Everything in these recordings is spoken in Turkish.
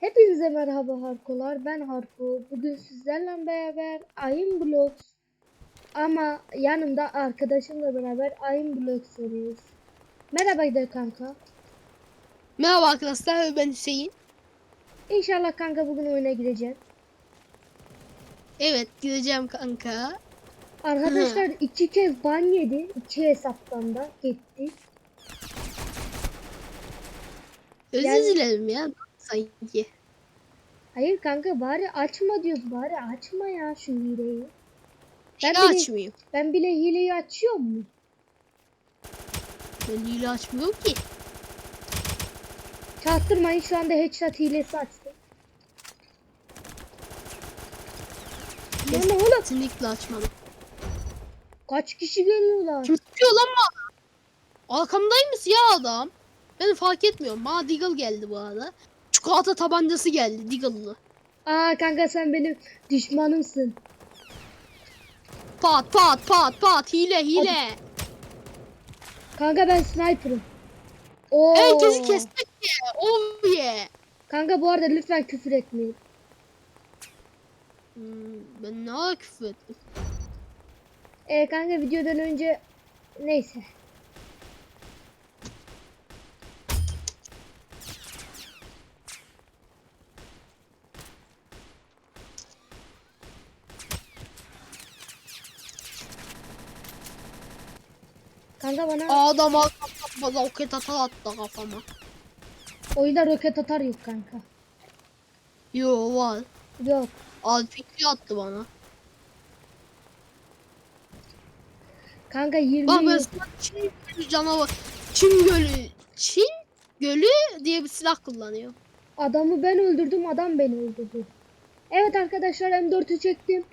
Hepinize merhaba Harkolar. Ben Harko. Bugün sizlerle beraber Ayın Blocks ama yanımda arkadaşımla beraber Ayın Blocks oynuyoruz. Merhaba de kanka. Merhaba arkadaşlar ben Hüseyin. İnşallah kanka bugün oyuna gireceğiz. Evet gireceğim kanka. Arkadaşlar iki kez ban yedi. iki hesaptan da gitti. Özür dilerim ya sanki. Hayır kanka bari açma diyoruz bari açma ya şu hileyi. Ben Hile bile, açmıyor. ben bile hileyi açıyor mu? Ben hile açmıyorum ki. Çaktırmayın şu anda headshot hilesi açtım. Lan oğlum Kesinlikle açmadım. kaç kişi geliyorlar? Kim tutuyor lan bana? Arkamdaymış ya adam. Ben fark etmiyorum. Bana Deagle geldi bu arada. Çikolata tabancası geldi Deagle'lı. Aa kanka sen benim düşmanımsın. Pat pat pat pat hile hile. Kanka ben sniper'ım. Oo. Herkesi kestik ya. Oh yeah. Kanka bu arada lütfen küfür etmeyin. Hmm, ben ne küfür ettim. Ee, kanka videodan önce neyse. Kanka bana Adam arkamdan roket atar attı kafama. oyunda roket atar yok kanka. Yo var. Yok. Alpikli attı bana. Kanka 20 Bak ben yıl- sana Çin Gölü canavar. Çin Gölü. Çin Gölü diye bir silah kullanıyor. Adamı ben öldürdüm, adam beni öldürdü. Evet arkadaşlar M4'ü çektim.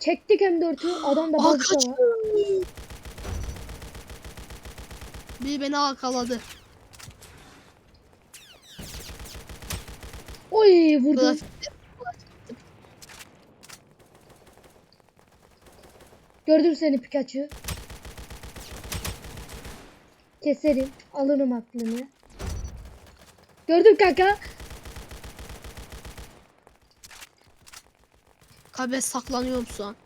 Çektik M4'ü. Adamda Aa bazıka kaç. var. Bir beni arkaladı. Oy vurdum. Gördüm seni Pikachu. Keserim. Alırım aklını. Gördüm kanka. Kabe saklanıyorum şu an.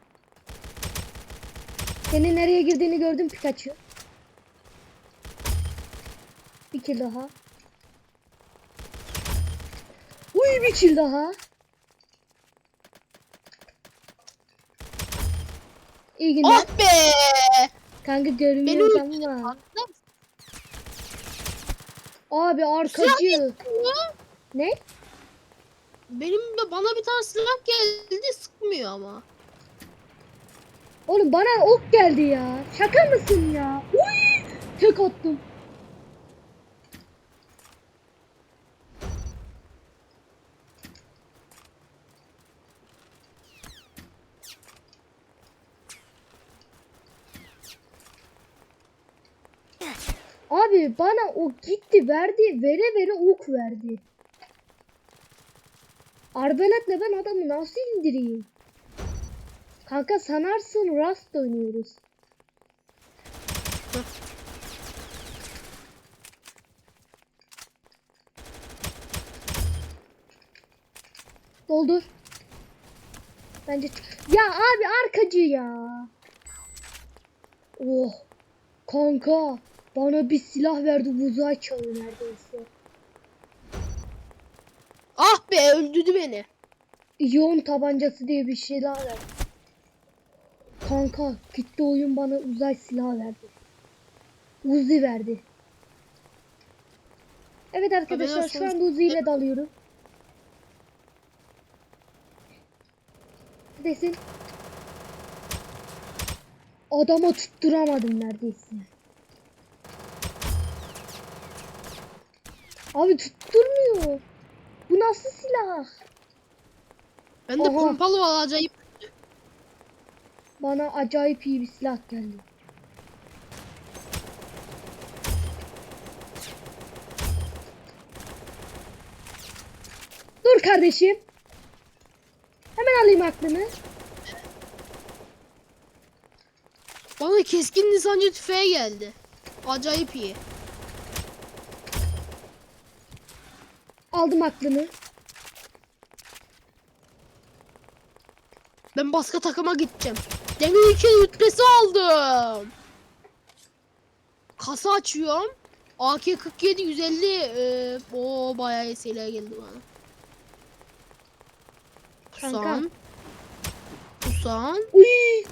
Senin nereye girdiğini gördüm Pikachu. Bir kill daha. Uy bir kill daha. İyi günler. Ah be! Kanka Beni görmüyoruz öldürdü. ama. Abi arkacı. Ne? Benim de bana bir tane silah geldi sıkmıyor ama. Oğlum bana ok geldi ya. Şaka mısın ya? Uy! Tek attım. Abi bana o gitti verdi vere vere ok verdi. Arbeletle ben adamı nasıl indireyim? Kanka sanarsın Rust oynuyoruz. Doldur. Bence ya abi arkacı ya. Oh. Kanka bana bir silah verdi uzay çağı neredeyse. Ah be öldürdü beni. İyon tabancası diye bir şey daha verdi. Kanka gitti oyun bana uzay silah verdi. Uzi verdi. Evet arkadaşlar şu anda Uzi ile dalıyorum. Desin. Adama tutturamadım neredeyse. Abi tutturmuyor. Bu nasıl silah? Bende Oha. pompalı var acayip. Bana acayip iyi bir silah geldi. Dur kardeşim. Hemen alayım aklını. Bana keskin nisancı tüfeği geldi. Acayip iyi. Aldım aklını. Ben başka takıma gideceğim. Demir ülke rütbesi aldım. Kasa açıyorum. AK-47 150 e, o bayağı şeyler geldi bana. Pusan. Pusan. Uy!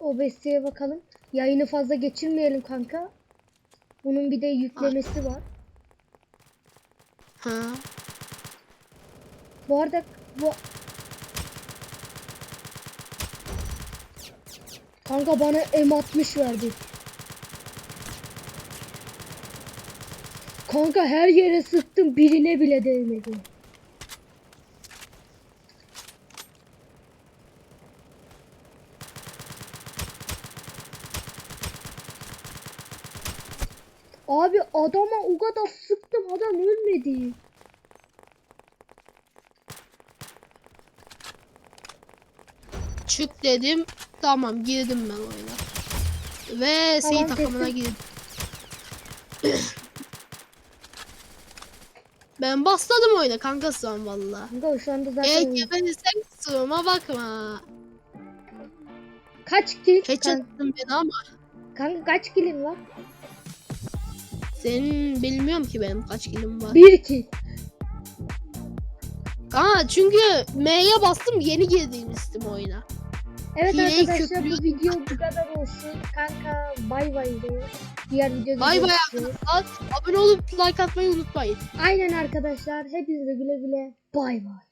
OBS'ye bakalım. Yayını fazla geçirmeyelim kanka. Bunun bir de yüklemesi var. Ha. Bu arada bu Kanka bana M60 verdi. Kanka her yere sıktım birine bile değmedi. Abi adama o kadar sıktım adam ölmedi. Çık dedim. Tamam girdim ben oyuna. Ve Tamam, takımına girdim. ben basladım oyuna kankasın valla. Kanka şu anda zaten Eğer geberirsen kusuruma bakma. kaç kill? Keç attın beni ama kanka kaç killin var? Senin bilmiyorum ki benim kaç kilim var. Bir kill. Kanka çünkü M'ye bastım yeni girdiğimizdim oyuna. Evet Hileyi arkadaşlar bu köklüyor. video bu kadar olsun. Kanka bay bay de. Diğer videoda Bay bay arkadaşlar. Abone olup like atmayı unutmayın. Aynen arkadaşlar. Hepinize güle güle. Bay bay.